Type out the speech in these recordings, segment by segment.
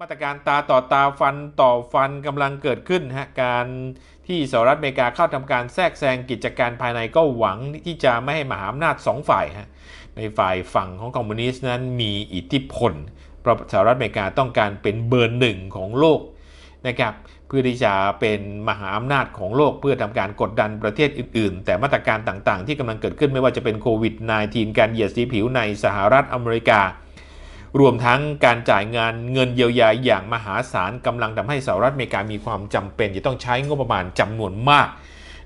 มาตรการตาต่อตาฟันต่อฟันกำลังเกิดขึ้นฮะการที่สหรัฐอเมริกาเข้าทำการแทรกแซงกิจการภายในก็หวังที่จะไม่ให้มหาอำนาจสองฝ่ายฮะในฝ่ายฝั่งของคอมมิวนิสต์นั้นมีอิทธิพลเพราะสหรัฐอเมริกาต้องการเป็นเบอร์หนึ่งของโลกนะครับเพื่อที่จะเป็นมหาอำนาจของโลกเพื่อทำการกดดันประเทศอื่น ๆ แต่มาตรการต่างๆ ที่กำลังเกิดขึ้นไม่ว่าจะเป็นโควิด -19 การเหยียดสีผิวในสหรัฐอเมริกา รวมทั้งการจ่ายงานเงินเยียวยาอย่างมหาศาลกำลังทำให้สหรัฐอเมริกามีความจำเป็นจะต้องใช้งบประมาณจำนวนมาก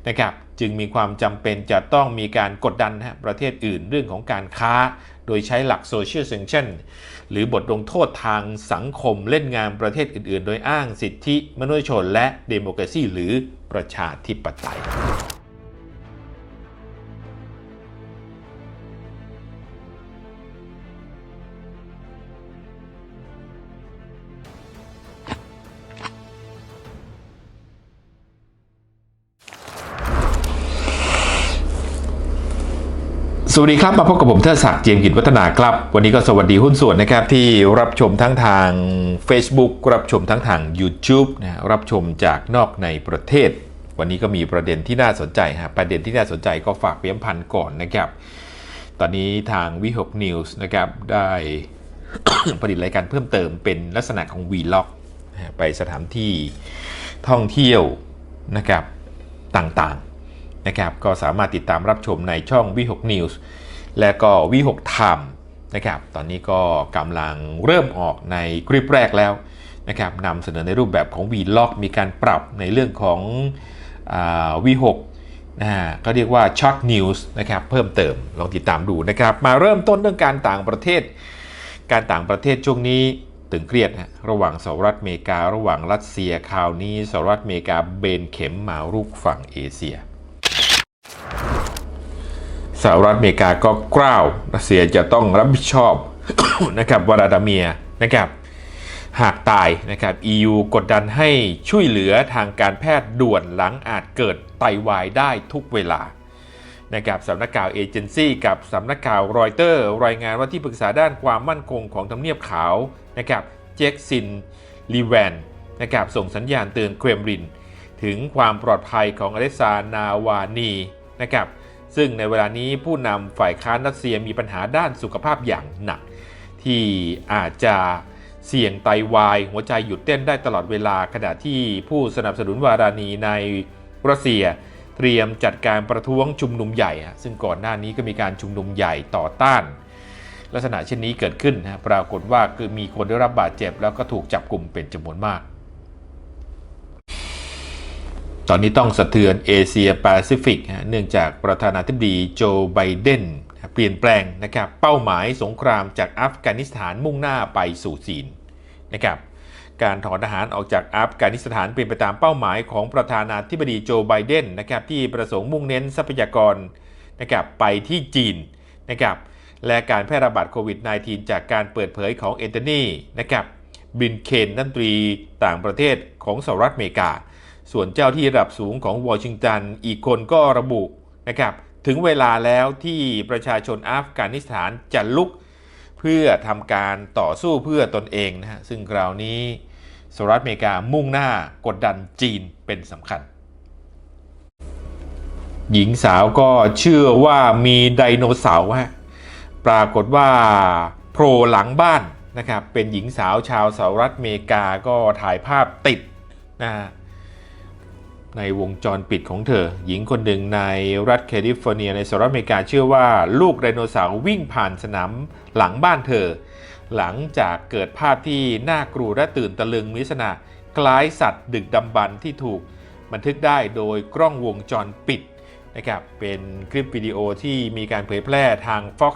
นะครับจึงมีความจำเป็นจะต้องมีการกดดันประเทศอื่นเรื่องของการค้า โดยใช้หลัก social sanction หรือบทลงโทษทางสังคมเล่นงานประเทศอื่น ๆ โดยอ้างสิทธิมนุษยชนและเดโมคราซีหรือประชาธิปไตย วัสดีครับ มาพบกับผมเทิดศักดิ์เจียมกิจวัฒนาครับ วันนี้ก็สวัสดีหุ้นส่วนนะครับ ที่รับชมทั้งทาง Facebook รับชมทั้งทาง YouTube นะรับชมจากนอกในประเทศ วันนี้ก็มีประเด็นที่น่าสนใจฮะประเด็นที่น่าสนใจก็ฝากเพียมพันก่อนนะครับ ตอนนี้ทางวิหกนิวส์นะครับได้ผลิตรายการเพิ่มเติมเป็นลักษณะของ Vlog นะฮะไปสถานที่ท่องเที่ยวนะครับต่าง นะครับก็สามารถติดตามรับชมในช่องวิหกนิวส์และก็วิหกไทม์นะครับตอนนี้ก็กำลังเริ่มออกในคลิปแรกแล้วนะครับนำเสนอในรูปแบบของ Vlog มีการปรับในเรื่องของวิหกนะฮะก็เรียกว่าช็อตนิวส์นะครับเพิ่มเติมลองติดตามดูนะครับ มาเริ่มต้นเรื่องการต่างประเทศ การต่างประเทศช่วงนี้ตึงเครียดฮะระหว่างสหรัฐอเมริการะหว่างรัสเซียคราวนี้สหรัฐอเมริกาเบนเข็มมารุกฝั่งเอเชีย สหรัฐอเมริกาก็กล้าวรัสเซียจะต้องรับผิดชอบนะครับวลาดาเมียนะครับหากตายนะครับ EU กดดันให้ช่วยเหลือทางการแพทย์ด่วนหลังอาจเกิดไตวายได้ทุกเวลานะครับสำนักข่าวเอเจนซี่กับสำนักข่าวรอยเตอร์รายงานว่าที่ปรึกษาด้านความมั่นคงของทำเนียบขาวนะครับเจคซินลีแวนนะครับส่งสัญญาณเตือนเครมริน ถึงความปลอดภัยของอเลซานาวานีนะครับ ซึ่งในเวลานี้ผู้นำฝ่ายค้านรัสเซียมีปัญหาด้านสุขภาพอย่างหนัก ที่อาจจะเสี่ยงไตวาย หัวใจหยุดเต้นได้ตลอดเวลาขณะที่ผู้สนับสนุนวารานีในรัสเซียเตรียมจัดการประท้วงชุมนุมใหญ่ ซึ่งก่อนหน้านี้ก็มีการชุมนุมใหญ่ต่อต้าน ลักษณะเช่นนี้เกิดขึ้นนะปรากฏว่าคือมีคนได้รับบาดเจ็บ แล้วก็ถูกจับกลุ่มเป็นจำนวนมาก ตอนนี้ต้องสะเทือนเอเชียแปซิฟิกเนื่องจากประธานาธิบดีโจไบเดนเปลี่ยนแปลงนะครับเป้าหมายสงครามจากอัฟกานิสถานมุ่งหน้าไปสู่จีนนะครับการถอนทหารออกจากอัฟกานิสถานเป็นไปตามเป้าหมายของประธานาธิบดีโจไบเดนนะครับที่ประสงค์มุ่งเน้นทรัพยากรนะครับไปที่จีนนะครับและการแพร่ระบาดโควิด -19 จากการเปิดเผยของเอนโทนีนะครับบินเคนนันตรีต่างประเทศของสหรัฐอเมริกา ส่วนเจ้าที่ระดับสูงของวอชิงตันอีกคนก็ระบุนะครับถึงเวลาแล้วที่ประชาชนอัฟกานิสถานจะลุก เพื่อทำการต่อสู้เพื่อตนเองนะฮะซึ่งคราวนี้สหรัฐอเมริกามุ่งหน้ากดดันจีนเป็นสำคัญ หญิงสาวก็เชื่อว่ามีไดโนเสาร์ฮะปรากฏว่าโผล่หลังบ้านนะครับเป็นหญิงสาวชาวสหรัฐอเมริกาก็ถ่ายภาพติดนะฮะ ในวงจรปิดของเธอ หญิงคนหนึ่งในรัฐแคลิฟอร์เนียในสหรัฐอเมริกาเชื่อว่าลูกไดโนเสาร์วิ่งผ่านสนามหลังบ้านเธอ หลังจากเกิดภาพที่น่ากลัวและตื่นตะลึงมิสนาคล้ายสัตว์ดึกดำบรรที่ถูกบันทึกได้โดยกล้องวงจรปิดนะครับเป็นคลิปวิดีโอที่มีการเผยแพร่ทาง Fox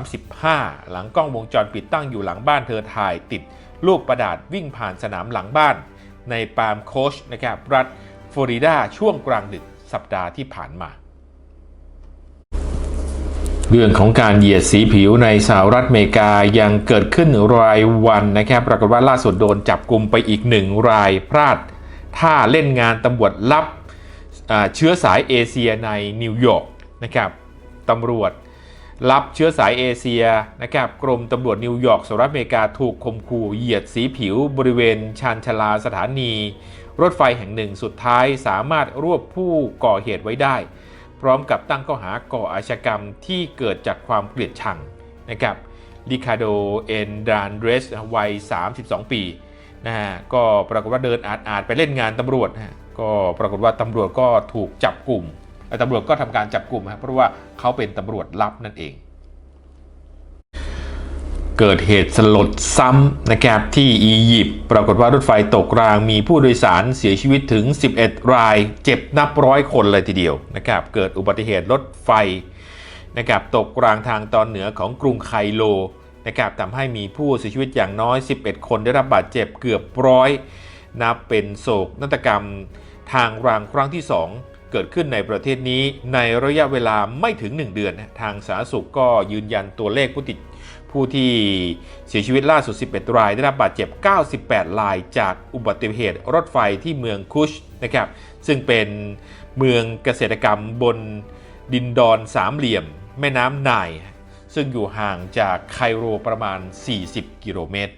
35 หลังกล้องวงจรปิดตั้งอยู่หลังบ้านเธอถ่ายติดลูกประดาษวิ่งผ่านสนามหลังบ้าน ในปาล์มโคชนะครับรัฐ ฟลอริดาช่วงกลางดึกสัปดาห์ที่ผ่านมา เรื่องของการเหยียดสีผิวในสหรัฐอเมริกายังเกิดขึ้นรายวันนะครับปรากฏว่าล่าสุดโดนจับกลุ่มไปอีกหนึ่งรายพลาดท่าเล่นงานตำรวจลับเชื้อสายเอเชียในนิวยอร์กนะครับตำรวจ รับเชื้อสายเอเชียนะครับกรมตำรวจนิวยอร์กสหรัฐอเมริกาถูกข่มขู่เหยียดสีผิวบริเวณ ชานชลาสถานี รถไฟแห่งหนึ่งสุดท้ายสามารถรวบผู้ก่อเหตุไว้ได้ พร้อมกับตั้งข้อหาก่ออาชญากรรมที่เกิดจากความเกลียดชังนะครับริคาโดเอนดานเดรสวัย 32 ปีนะฮะก็ปรากฏว่าเดินอาดอาดๆไปเล่นงานตำรวจนะฮะก็ปรากฏว่าตำรวจก็ถูกจับกลุ่ม ตำรวจก็ทำการจับกลุ่มฮะเพราะว่าเขาเป็นตำรวจลับนั่นเอง เกิดเหตุสลดซ้ำนะครับที่อียิปต์ปรากฏว่ารถไฟตกรางมีผู้โดยสารเสียชีวิตถึง 11 ราย เจ็บนับร้อยคนเลยทีเดียวนะครับเกิดอุบัติเหตุรถไฟนะครับตกรางทางตอนเหนือของกรุงไคโลนะครับทำให้มีผู้เสียชีวิตอย่างน้อย 11 คนได้รับบาดเจ็บเกือบร้อยนับเป็นโศกนาฏกรรมทางรางครั้งที่ 2 เกิดขึ้นในประเทศนี้ในระยะเวลาไม่ถึง 1 เดือน ทางสาธารณสุขก็ยืนยันตัวเลขผู้ติดผู้ที่เสียชีวิตล่าสุด 11 ราย ได้รับบาดเจ็บ 98 รายจากอุบัติเหตุรถไฟที่เมืองคุชนะครับ ซึ่งเป็นเมืองเกษตรกรรมบนดินดอนสามเหลี่ยม แม่น้ำไนซึ่งอยู่ห่างจากไคโรประมาณ 40 กิโลเมตร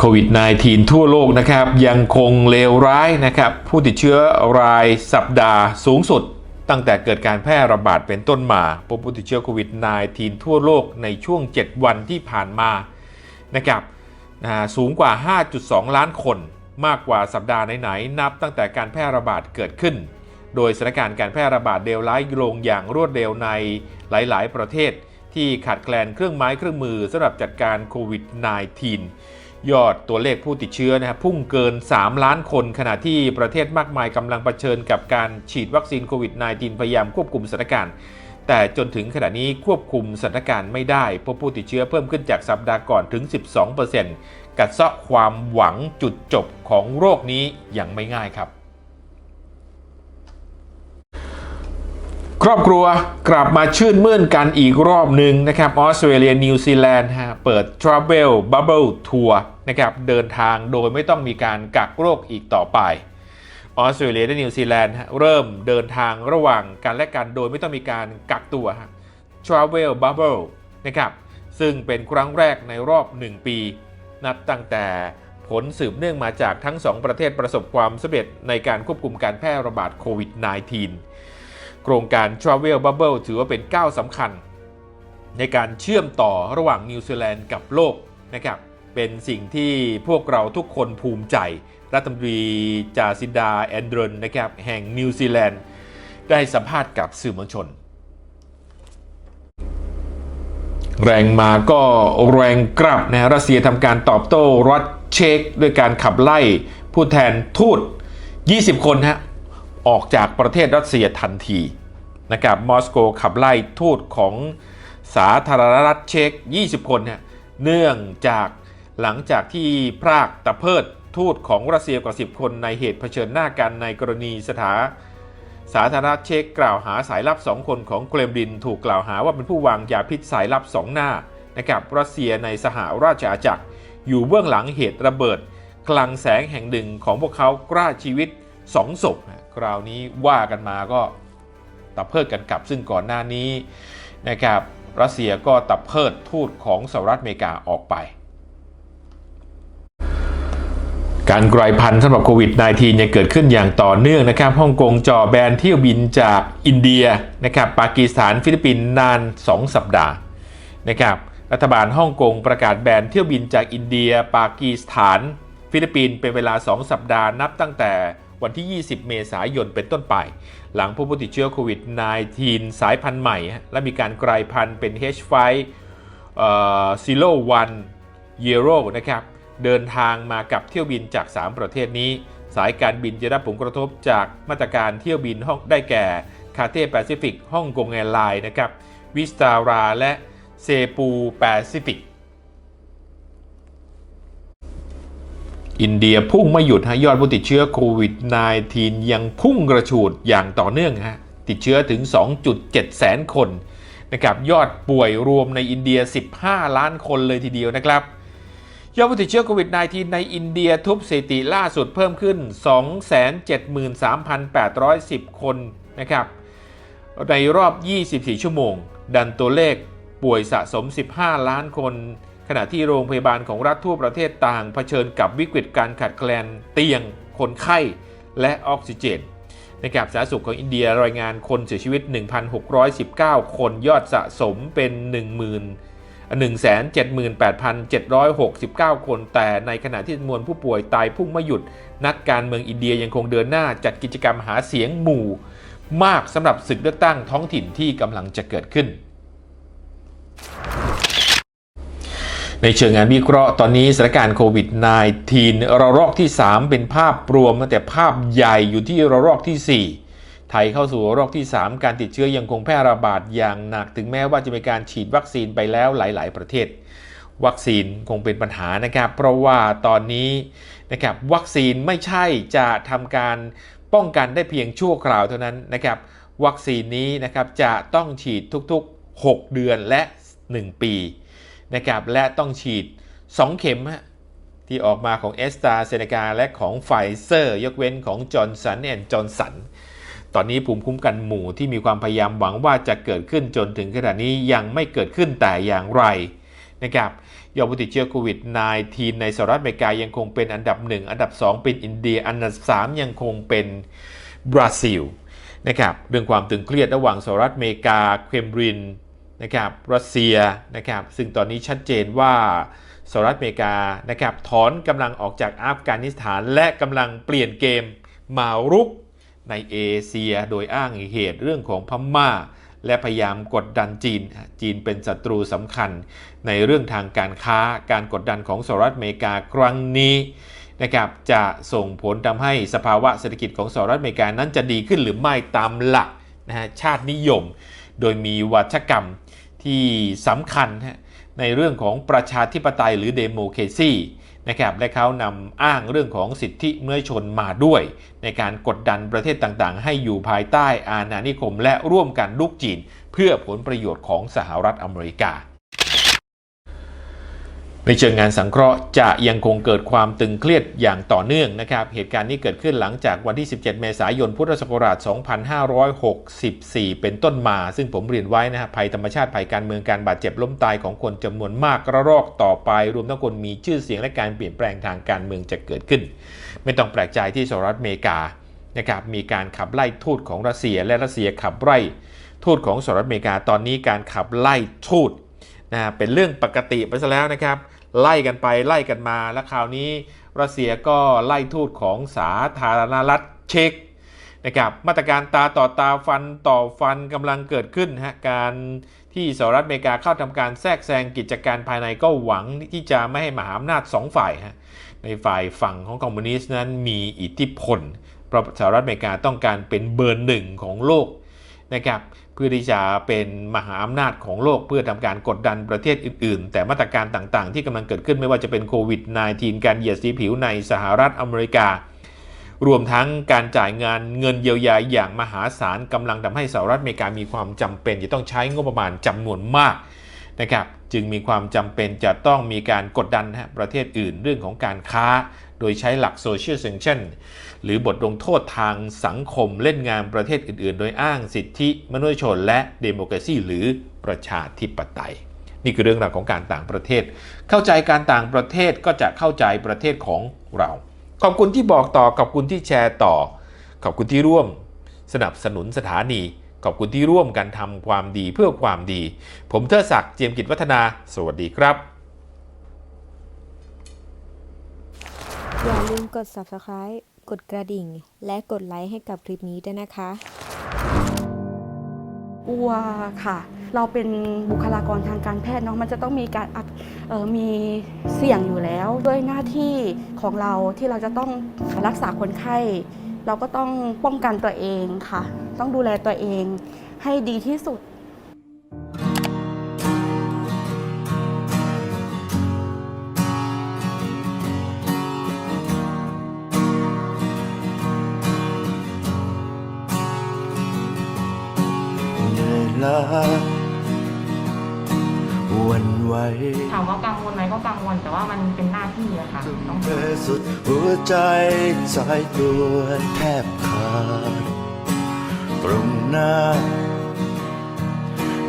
โควิด -19 ทั่วโลกนะครับ ยังคงเลวร้ายนะครับ ผู้ติดเชื้อรายสัปดาห์สูงสุด ตั้งแต่เกิดการแพร่ระบาดเป็นต้นมาพบผู้ติดเชื้อโควิด -19 ทั่วโลกในช่วง 7 วันที่ผ่านมานะครับสูงกว่า 5.2 ล้านคนมากกว่าสัปดาห์ไหนๆนับตั้งแต่การแพร่ระบาดเกิดขึ้น โดยสถานการณ์การแพร่ระบาดเลวร้ายลงอย่างรวดเร็วในหลาย ๆ ประเทศ ที่ขาดแคลนเครื่องไม้เครื่องมือสำหรับจัดการโควิด -19 ยอดตัวเลขผู้ติดเชื้อนะครับพุ่งเกิน 3 ล้านคน ขณะที่ประเทศมากมายกำลังเผชิญกับการฉีดวัคซีนโควิด -19 พยายามควบคุมสถานการณ์ แต่จนถึงขณะนี้ควบคุมสถานการณ์ไม่ได้พบผู้ติดเชื้อเพิ่มขึ้นจากสัปดาห์ก่อนถึง 12%กัดเซาะความหวังจุดจบของโรคนี้อย่างไม่ง่ายครับ ครอบครัวกลับมาชื่นมื่นกันอีกรอบหนึ่งนะครับออสเตรเลียนิวซีแลนด์ฮะเปิด Travel Bubble Tour นะครับเดินทางโดยไม่ต้องมีการกักโรคอีกต่อไปออสเตรเลียและนิวซีแลนด์เริ่มเดินทางระหว่างกันและกันโดยไม่ต้องมีการกักตัวฮะ Travel Bubble นะครับซึ่งเป็นครั้งแรกในรอบ 1 ปี นับตั้งแต่ผลสืบเนื่องมาจากทั้งสองประเทศประสบความสำเร็จในการควบคุมการแพร่ระบาดโควิด -19 ครงการ Travel Bubble ถือว่าเป็นก้าวสำคัญ ในการเชื่อมต่อระหว่างนิวซีแลนด์กับโลกนะครับเป็นสิ่งที่พวกเราทุกคนภูมิใจ รัฐมนตรีจาซินดาแอนเดรนนะครับแห่งนิวซีแลนด์ได้สัมภาษณ์กับสื่อมวลชน แรงมาก็แรงกลับนะรัสเซียทำการตอบโต้รัสเช็กด้วยการขับไล่ผู้แทนทูต 20 คนฮะ ออกจากประเทศรัสเซียทันทีนะครับมอสโกขับไล่ทูตของสาธารณรัฐเช็ก 20 คนเนี่ยเนื่องจากหลังจากที่พรากตะเพิดทูตของรัสเซียกว่า 10 คนในเหตุเผชิญหน้ากันในกรณีสถาสาธารณรัฐเช็กกล่าวหาสายลับ 2 คนของเครมลินถูกกล่าวหาว่าเป็นผู้วางยาพิษสายลับ 2 หน้านะครับรัสเซียในสหราชอาณาจักรอยู่เบื้องหลังเหตุระเบิดคลังแสงแห่งหนึ่งของพวกเขากล้าชีวิต 2ศพนะคราวนี้ว่ากันมาก็ตับเพิดกันกลับซึ่งก่อนหน้านี้นะครับรัสเซียก็ตับเพิดทูตของสหรัฐอเมริกาออกไป การกลายพันธุ์สำหรับโควิด -19 ยังเกิดขึ้นอย่างต่อเนื่องนะครับฮ่องกงจ่อแบนเที่ยวบินจากอินเดียนะครับปากีสถานฟิลิปปินส์นาน 2 สัปดาห์นะครับรัฐบาลฮ่องกงประกาศแบนเที่ยวบินจากอินเดีย ปากีสถาน ฟิลิปปินส์เป็นเวลา 2 สัปดาห์นับตั้งแต่ วันที่ 20 เมษายนเป็นต้นไป หลังผู้ติดเชื้อโควิด -19 สายพันธุ์ใหม่ และมีการกลายพันธุ์เป็น H5 ซีโร่วันเยโรนะครับ เดินทางมากับเที่ยวบินจาก 3 ประเทศนี้ สายการบินจะได้รับผลกระทบจากมาตรการเที่ยวบินห้องได้แก่คาเทแปซิฟิกฮ่องกงแอร์ไลน์นะครับวิสตาราและเซปูแปซิฟิก อินเดียพุ่งไม่หยุดฮะยอดผู้ติดเชื้อโควิด -19 ยังพุ่งกระฉูดอย่างต่อเนื่องฮะติดเชื้อถึง 2.7 แสนคนนะครับยอดป่วยรวมในอินเดีย 15 ล้านคนเลยทีเดียวนะครับ ยอดผู้ติดเชื้อโควิด -19 ในอินเดียทุบสถิติล่าสุดเพิ่มขึ้น 273,810 คนนะครับในรอบ 24 ชั่วโมง ดันตัวเลขป่วยสะสม 15 ล้านคน ขณะที่โรงพยาบาลของรัฐทั่วประเทศต่างเผชิญกับวิกฤตการขาดแคลนเตียง คนไข้และออกซิเจนนะครับสาธารณสุขของอินเดียรายงานคนเสียชีวิต 1,619 คนยอดสะสมเป็น10,000 178,769 คน แต่ในขณะที่จำนวนผู้ป่วยตายพุ่งไม่หยุด นักการเมืองอินเดียยังคงเดินหน้าจัดกิจกรรมหาเสียงหมู่ มากสำหรับศึกเลือกตั้งท้องถิ่นที่กำลังจะเกิดขึ้น ในเชิงงานวิเคราะห์ตอนนี้สถานการณ์โควิด -19 ระลอกที่ 3 เป็นภาพรวมแต่ภาพใหญ่อยู่ที่ระลอกที่ 4 ไทยเข้าสู่ระลอกที่ 3 การติดเชื้อยังคงแพร่ระบาดอย่างหนัก ถึงแม้ว่าจะมีการฉีดวัคซีนไปแล้วหลาย ๆ ประเทศ วัคซีนคงเป็นปัญหานะครับ เพราะว่าตอนนี้นะครับวัคซีนไม่ใช่จะทำการป้องกันได้เพียงชั่วคราวเท่านั้นนะครับวัคซีนนี้นะครับจะต้องฉีดทุกๆ 6 เดือนและ 1 ปี นะครับและต้องฉีด 2 เข็มฮะที่ออกมาของเอสตาเซเนกาและของไฟเซอร์ ยกเว้นของจอร์นสันแอนด์จอร์นสันตอนนี้ภูมิคุ้มกันหมู่ที่มีความพยายามหวังว่าจะเกิดขึ้นจนถึงขณะนี้ยังไม่เกิดขึ้นแต่อย่างไรนะครับยอดผู้ติดเชื้อโควิด -19 ในสหรัฐอเมริกายังคงเป็นอันดับ 1 อันดับ 2 เป็นอินเดีย อันดับ 3 ยังคงเป็นบราซิลนะครับเรื่องความตึงเครียดระหว่างสหรัฐอเมริกาเคมบริน นะครับรัสเซียนะครับซึ่งตอนนี้ชัดเจนว่าสหรัฐอเมริกานะครับถอนกำลังออกจากอัฟกานิสถานและกำลังเปลี่ยนเกมมารุกในเอเชียโดยอ้างเหตุเรื่องของพม่า และพยายามกดดันจีน จีนเป็นศัตรูสำคัญ ในเรื่องทางการค้าการกดดันของสหรัฐอเมริกาครั้งนี้นะครับจะส่งผลทำให้สภาวะเศรษฐกิจของสหรัฐอเมริกานั้นจะดีขึ้นหรือไม่ตามหลักนะฮะชาตินิยม โดยมีวัชกรรม ที่สำคัญฮะในเรื่องของประชาธิปไตยหรือเดโมเคซีนะครับและเขานำอ้างเรื่องของสิทธิมนุษยชนมาด้วย ในการกดดันประเทศต่างๆ ให้อยู่ภายใต้อาณานิคม และร่วมกันลุกจีน เพื่อผลประโยชน์ของสหรัฐอเมริกา ในเชิงงานสังเคราะห์จะยังคงเกิดความตึงเครียดอย่างต่อเนื่องนะครับ เหตุการณ์นี้เกิดขึ้นหลังจากวันที่ 17 เมษายน พุทธศักราช 2564 เป็นต้นมา ซึ่งผมเรียนไว้นะฮะภัยธรรมชาติภัยการเมืองการบาดเจ็บล้มตายของคนจำนวนมากระรอกต่อไป รวมทั้งคนมีชื่อเสียงและการเปลี่ยนแปลงทางการเมืองจะเกิดขึ้น ไม่ต้องแปลกใจที่สหรัฐอเมริกานะครับมีการขับไล่ทูตของรัสเซียและรัสเซียขับไล่ทูตของสหรัฐอเมริกาตอนนี้การขับไล่ทูตนะเป็นเรื่องปกติไปซะแล้วนะครับ ไล่กันไปไล่กันมาและคราวนี้รัสเซียก็ไล่ทูตของสาธารณรัฐเช็กนะครับมาตรการตาต่อตาฟันต่อฟันกำลังเกิดขึ้นฮะการที่สหรัฐอเมริกาเข้าทำการแทรกแซงกิจการภายในก็หวังที่จะไม่ให้มหาอำนาจสองฝ่ายฮะในฝ่ายฝั่งของคอมมิวนิสต์นั้นมีอิทธิพลเพราะสหรัฐอเมริกาต้องการเป็นเบอร์หนึ่งของโลกนะครับ พื่อที่จะเป็นมหาอำนาจของโลกเพื่อทำการกดดันประเทศอื่น ๆ แต่มาตรการต่างๆ ที่กำลังเกิดขึ้นไม่ว่าจะเป็นโควิด -19 การเหยียดสีผิวในสหรัฐอเมริกา รวมทั้งการจ่ายงานเงินเยียวยาอย่างมหาศาลกำลังทำให้สหรัฐอเมริกามีความจำเป็นจะต้องใช้งบประมาณจำนวนมากนะครับจึงมีความจำเป็นจะต้องมีการกดดันประเทศอื่นเรื่องของการค้า โดยใช้หลัก social sanction หรือบทลงโทษทางสังคมเล่นงานประเทศอื่น ๆ โดยอ้างสิทธิมนุษยชนและเดโมแครซีหรือประชาธิปไตย นี่คือเรื่องราวของการต่างประเทศ เข้าใจการต่างประเทศก็จะเข้าใจประเทศของเรา ขอบคุณที่บอกต่อขอบคุณที่แชร์ต่อ ขอบคุณที่ร่วม สนับสนุนสถานีขอบคุณที่ร่วมกันทำความดีเพื่อความดี ผมเทอศักดิ์เจียมกิจวัฒนา สวัสดีครับ อย่าลืมกด subscribe กดกระดิ่ง และกดไลค์ให้กับคลิปนี้ด้วยนะคะกลัวค่ะ เราเป็นบุคลากรทางการแพทย์เนาะมันจะต้องมีการอักเอ่อมีเสี่ยงอยู่แล้ว ด้วยหน้าที่ของเราที่เราจะต้องรักษาคนไข้ เราก็ต้องป้องกันตัวเองค่ะ ต้องดูแลตัวเองให้ดีที่สุด วลแต่ว่ามันเป็นหน้าที่อะค่ะทุ่มต้องเทสุดหัวใจสายตัวแทบขาดตรงหน้า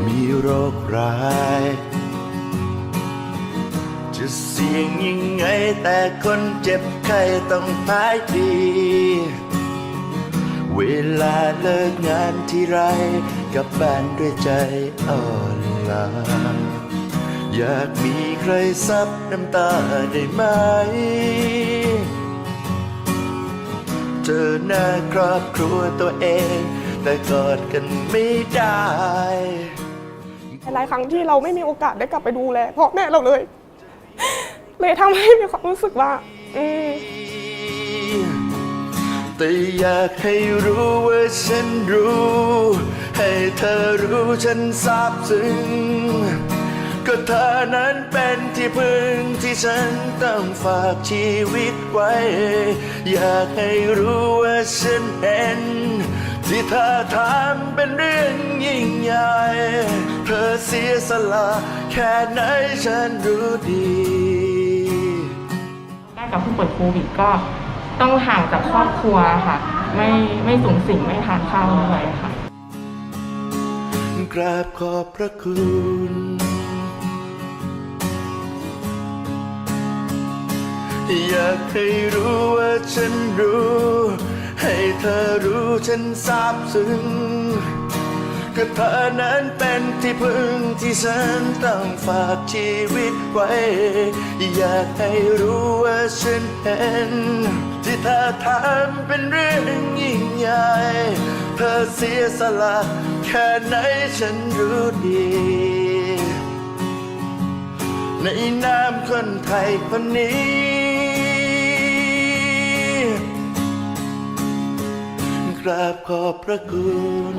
มีโรคร้าย จะเสี่ยงยังไงแต่คนเจ็บไข้ต้องหายดี เวลาเลิกงานที่ไรกลับบ้านด้วยใจอ่อนล้า อยากมีใครซับน้ำตาได้ไหม เจอหน้าครอบครัวตัวเอง แต่กอดกันไม่ได้ หลายครั้งที่เราไม่มีโอกาสได้กลับไปดูแลพ่อแม่เราเลย เลยทำให้มีความรู้สึกว่า อืมแต่อยากให้รู้ว่าฉันรู้ ให้เธอรู้ฉันซาบซึ้ง ก็เธอนั้นเป็นที่พึ่งที่ฉันต้องฝากชีวิตไว้ อยากให้รู้ว่าฉันเห็น ที่เธอทำเป็นเรื่องยิ่งใหญ่ เธอเสียสละแค่ไหนฉันรู้ดีแรกกับผู้ป่วยโควิดก็ต้องห่างจากครอบครัวค่ะ ไม่ไม่สูงสิงไม่ทานข้าวด้วยค่ะ กราบขอบพระคุณ อยากให้รู้ว่าฉันรู้ ให้เธอรู้ฉันซาบซึ้งก็เธอนั้นเป็นที่พึ่งที่ฉันต้องฝากชีวิตไว้ อยากให้รู้ว่าฉันเห็น ที่เธอทำเป็นเรื่องยิ่งใหญ่ เธอเสียสละแค่ไหนฉันรู้ดีในนามคนไทยคนนี้ ราบขอบพระคุณ